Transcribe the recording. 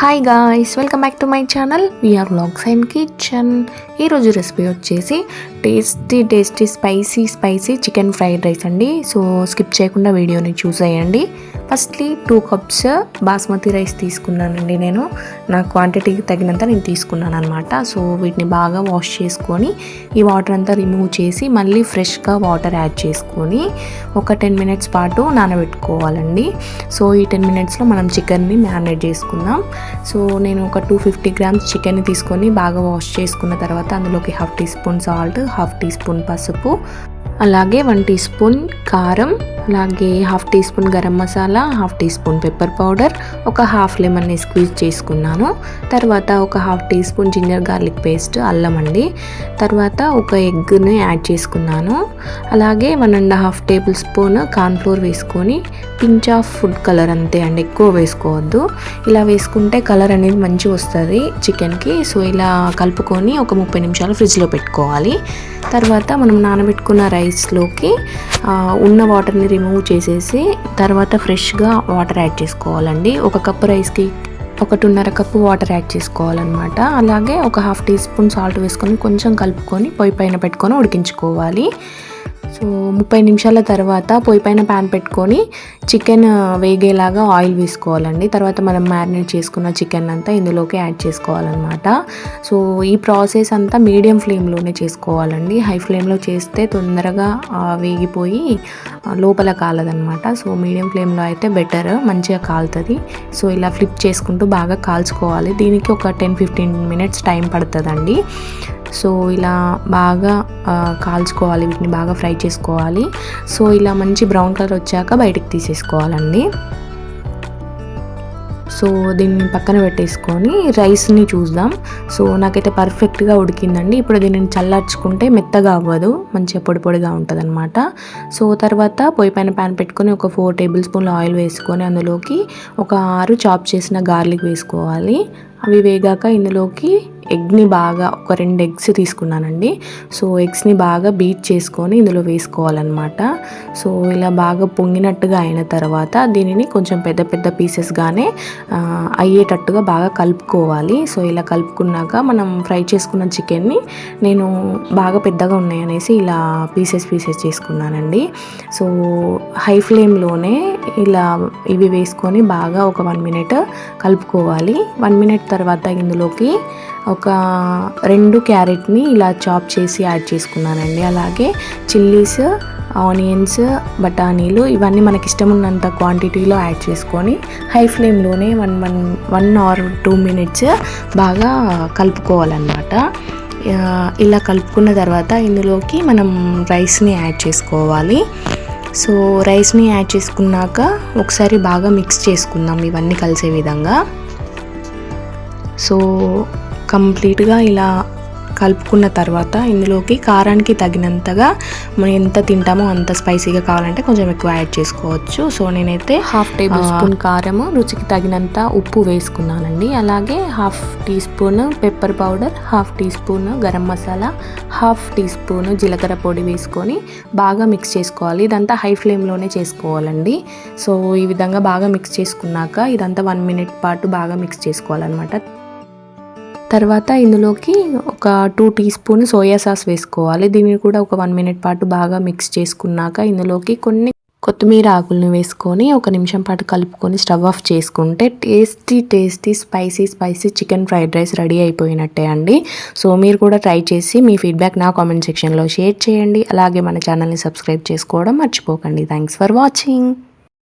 Hi guys welcome back to my channel V R vlogs and kitchen ఈరోజు recipe వచ్చేసి tasty tasty spicy spicy chicken fried rice అండి. So skip చేయకుండా వీడియోని చూసేయండి. Firstly two cups basmati rice తీసుకున్నానండి నేను. నా క్వాంటిటీకి తగినంత నేను తీసుకున్నాను అనమాట సో వీటిని బాగా వాష్ చేసుకొని ఈ వాటర్ అంతా రిమూవ్ చేసి మళ్ళీ ఫ్రెష్గా వాటర్ యాడ్ చేసుకొని ఒక టెన్ మినిట్స్ పాటు నానబెట్టుకోవాలండి. సో ఈ టెన్ మినిట్స్లో మనం చికెన్ని మ్యారినేట్ చేసుకుందాం. సో నేను ఒక టూ ఫిఫ్టీ గ్రామ్స్ చికెన్ తీసుకొని బాగా వాష్ చేసుకున్న తర్వాత అందులోకి half teaspoon salt half teaspoon పసుపు అలాగే వన్ టీ స్పూన్ కారం అలాగే half teaspoon garam masala half teaspoon pepper powder ఒక హాఫ్ లెమన్ని స్క్వీజ్ చేసుకున్నాను. తర్వాత ఒక half teaspoon ginger garlic paste అల్లం అండి. తర్వాత ఒక ఎగ్ని యాడ్ చేసుకున్నాను. అలాగే one and half tablespoon cornflour వేసుకొని పించ్ ఆఫ్ ఫుడ్ కలర్ అంతే అండి ఎక్కువ వేసుకోవద్దు. ఇలా వేసుకుంటే కలర్ అనేది మంచిగా వస్తుంది చికెన్కి. సో ఇలా కలుపుకొని ఒక ముప్పై నిమిషాలు ఫ్రిడ్జ్లో పెట్టుకోవాలి. తర్వాత మనం నానబెట్టుకున్న రైస్లోకి ఉన్న వాటర్ని రిమూవ్ చేసేసి తర్వాత ఫ్రెష్గా వాటర్ యాడ్ చేసుకోవాలండి. ఒక కప్పు రైస్కి ఒకటిన్నర కప్పు వాటర్ యాడ్ చేసుకోవాలన్నమాట. అలాగే ఒక హాఫ్ టీ స్పూన్ సాల్ట్ వేసుకొని కొంచెం కలుపుకొని పొయ్యి పైన పెట్టుకొని ఉడికించుకోవాలి. సో ముప్పై నిమిషాల తర్వాత పొయ్యి పైన ప్యాన్ పెట్టుకొని చికెన్ వేగేలాగా ఆయిల్ వేసుకోవాలండి. తర్వాత మనం మ్యారినేట్ చేసుకున్న చికెన్ అంతా ఇందులోకి యాడ్ చేసుకోవాలన్నమాట. సో ఈ ప్రాసెస్ అంతా మీడియం ఫ్లేమ్లోనే చేసుకోవాలండి. హై ఫ్లేమ్లో చేస్తే తొందరగా వేగిపోయి లోపల కాలదనమాట సో మీడియం ఫ్లేమ్లో అయితే బెటర్ మంచిగా కాలుతుంది. సో ఇలా ఫ్లిప్ చేసుకుంటూ బాగా కాల్చుకోవాలి. దీనికి ఒక టెన్ ఫిఫ్టీన్ మినిట్స్ టైం పడుతుందండి. సో ఇలా బాగా కాల్చుకోవాలి వీటిని బాగా ఫ్రై చేసుకోవాలి. సో ఇలా మంచి బ్రౌన్ కలర్ వచ్చాక బయటికి తీసేసుకోవాలండి. సో దీన్ని పక్కన పెట్టేసుకొని రైస్ని చూద్దాం. సో నాకైతే పర్ఫెక్ట్గా ఉడికిందండి. ఇప్పుడు దీనిని చల్లార్చుకుంటే మెత్తగా అవ్వదు. మంచిగా పొడి పొడిగా ఉంటుంది అనమాట సో తర్వాత పొయ్యి పైన ప్యాన్ పెట్టుకొని ఒక ఫోర్ టేబుల్ స్పూన్ల ఆయిల్ వేసుకొని అందులోకి ఒక ఆరు చాప్ చేసిన గార్లిక్ వేసుకోవాలి. అవి వేగాక ఇందులోకి ఎగ్ని బాగా ఒక రెండు ఎగ్స్ తీసుకున్నానండి. సో ఎగ్స్ని బాగా బీట్ చేసుకొని ఇందులో వేసుకోవాలన్నమాట. సో ఇలా బాగా పొంగినట్టుగా అయిన తర్వాత దీనిని కొంచెం పెద్ద పెద్ద పీసెస్గానే అయ్యేటట్టుగా బాగా కలుపుకోవాలి. సో ఇలా కలుపుకున్నాక మనం ఫ్రై చేసుకున్న చికెన్ని నేను బాగా పెద్దగా ఉన్నాయనేసి ఇలా పీసెస్ పీసెస్ చేసుకున్నానండి. సో హై ఫ్లేమ్లోనే ఇలా ఇవి వేసుకొని బాగా ఒక వన్ మినిట్ కలుపుకోవాలి. వన్ మినిట్ తర్వాత ఇందులోకి ఒక రెండు క్యారెట్ని ఇలా చాప్ చేసి యాడ్ చేసుకున్నానండి. అలాగే చిల్లీస్ ఆనియన్స్ బఠానీలు ఇవన్నీ మనకి ఇష్టం ఉన్నంత క్వాంటిటీలో యాడ్ చేసుకొని హై ఫ్లేమ్లోనే one one one or two minutes బాగా కలుపుకోవాలన్నమాట. ఇలా కలుపుకున్న తర్వాత ఇందులోకి మనం రైస్ని యాడ్ చేసుకోవాలి. సో రైస్ని యాడ్ చేసుకున్నాక ఒకసారి బాగా మిక్స్ చేసుకుందాం ఇవన్నీ కలిసే విధంగా. సో కంప్లీట్గా ఇలా కలుపుకున్న తర్వాత ఇందులోకి కారానికి తగినంతగా మనం ఎంత తింటామో అంత స్పైసీగా కావాలంటే కొంచెం ఎక్కువ యాడ్ చేసుకోవచ్చు. సో నేనైతే హాఫ్ టేబుల్ స్పూన్ కారము రుచికి తగినంత ఉప్పు వేసుకున్నానండి. అలాగే half teaspoon pepper powder half teaspoon garam masala half teaspoon జీలకర్ర పొడి వేసుకొని బాగా మిక్స్ చేసుకోవాలి. ఇదంతా హై ఫ్లేమ్లోనే చేసుకోవాలండి. సో ఈ విధంగా బాగా మిక్స్ చేసుకున్నాక ఇదంతా వన్ మినిట్ పాటు బాగా మిక్స్ చేసుకోవాలన్నమాట. తర్వాత ఇందులోకి ఒక two teaspoon soya sauce వేసుకోవాలి. దీన్ని కూడా ఒక వన్ మినిట్ పాటు బాగా మిక్స్ చేసుకున్నాక ఇందులోకి కొన్ని కొత్తిమీర ఆకులను వేసుకొని ఒక నిమిషం పాటు కలుపుకొని స్టవ్ ఆఫ్ చేసుకుంటే tasty tasty spicy spicy chicken fried rice ready అయిపోయినట్టే అండి. సో మీరు కూడా ట్రై చేసి మీ ఫీడ్బ్యాక్ నా కామెంట్ సెక్షన్లో షేర్ చేయండి. అలాగే మన ఛానల్ని సబ్స్క్రైబ్ చేసుకోవడం మర్చిపోకండి. Thanks for watching.